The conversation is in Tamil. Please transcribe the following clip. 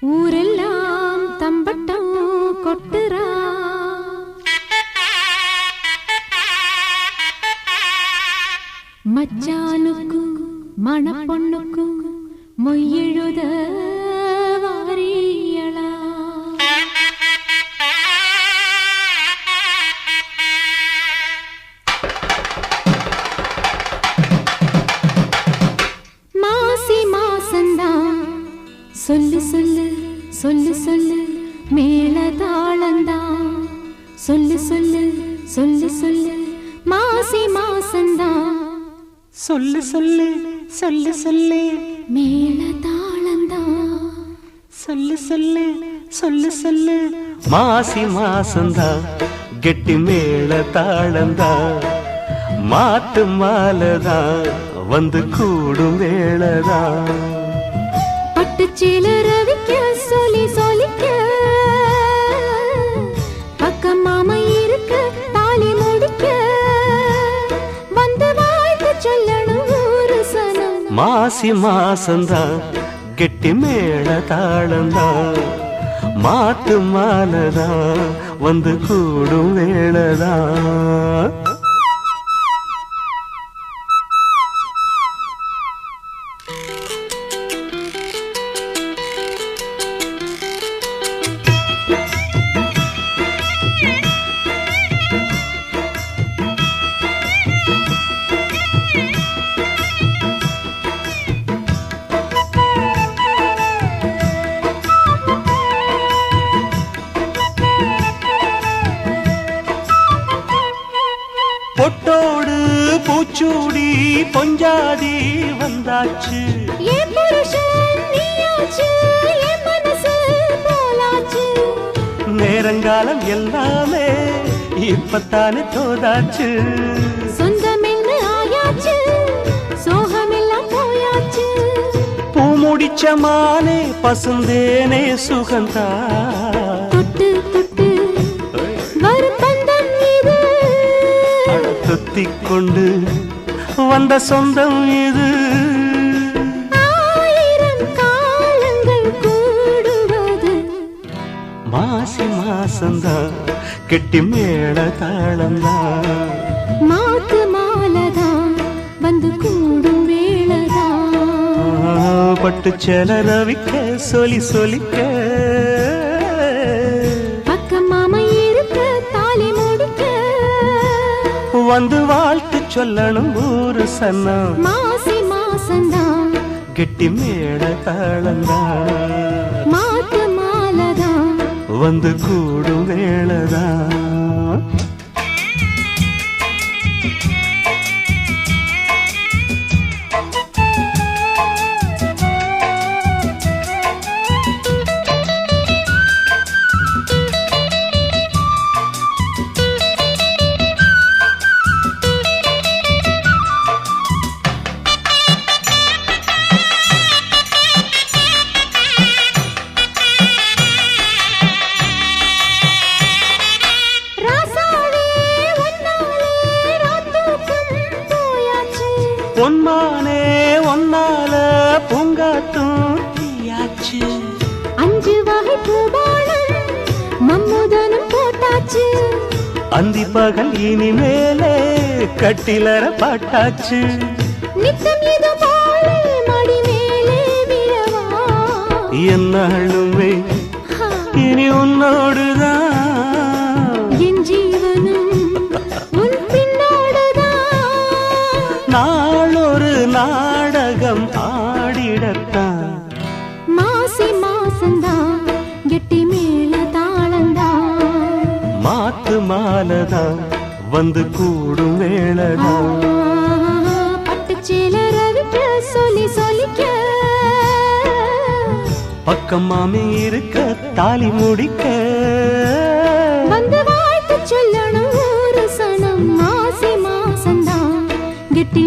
ஊரெல்லாம் தம்பட்டம் கொட்டுறா. மச்சானுக்கும் மணப்பொண்ணுக்கும் மொய்யெழுத சொல்லு சொல்லு சொல்லு சொல்லு மேல தாளந்தான் சொல்லு சொல்லு சொல்லு சொல்லு மாசி மாசந்தான் சொல்லு சொல்லு சொல்லு சொல்லு மேல தாளந்தான் சொல்லு சொல்லு சொல்லு சொல்லு மாசி மாசந்தா கெட்டி மேள தாளந்தா மாட்டு மாலதா வந்து கூடும் வேளதா பட்டுச்சீல ரவிக்க சொல்லி சொல்லிக்க. பக்கம் மாமா இருக்க தாலி முடிக்க. வந்து வாழ்த்து சொல்லணும் ஒரு சனம். மாசி மாசந்தான் கெட்டி மேள தாளந்தான் மாட்டு மாலதான் வந்து கூடும் வேளதான் பூச்சூடி பொஞ்சாதி வந்தாச்சு. நேரங்காலம் எல்லாமே இப்பத்தானே தோதாச்சு. சொந்தமென்னு ஆயாச்சு சோகமெல்லாம் போயாச்சு. பூ முடிச்ச மானே பசுந்தேனே சுகந்தா. துத்திக் கொண்டு வந்த சொந்தம் இது. மாசி மாசந்தா கெட்டி மேள தாளந்தா. மாத்து மாலதான் வந்து கூடும் வேளதான் பட்டு செல ரவிக்க சொலி சொலிக்க. வந்து வாழ்த்து சொல்லணும் ஊரு சன்னம் மாசி மாசந்தான் கெட்டி மேள தாளந்தா. மாத்து மாலதான் வந்து கூடும் வேளதா. பொன்மானே ஒன்னால பூங்காட்டும் தீயாச்சு. அஞ்சு வகை பூபானம் மம்முதனும் போட்டாச்சு. அந்தி பகல் இனிமேலே கட்டிலற பாட்டாச்சு. நித்தம் இது போல மடி மேலே விழவா. என்னாலுமே ஹா, இனி உன்னோடுதான். என் ஜீவனும் உன் பின்னோடுதான். ஒரு நாடகம் ஆடிடத்தான் மாசி மாசந்தான் கெட்டி மேல தாளந்தான். மாத்து மாலதான் வந்து கூடும் வேளடா பட்டுச்சேலரவிக்க சொல்லி சொல்லிக்க. பக்கம் மாமி இருக்க தாலி முடிக்க. வந்து வாழ்த்து சொல்லணும் ஒரு சனம். மாசி மாசந்தான் கெட்டி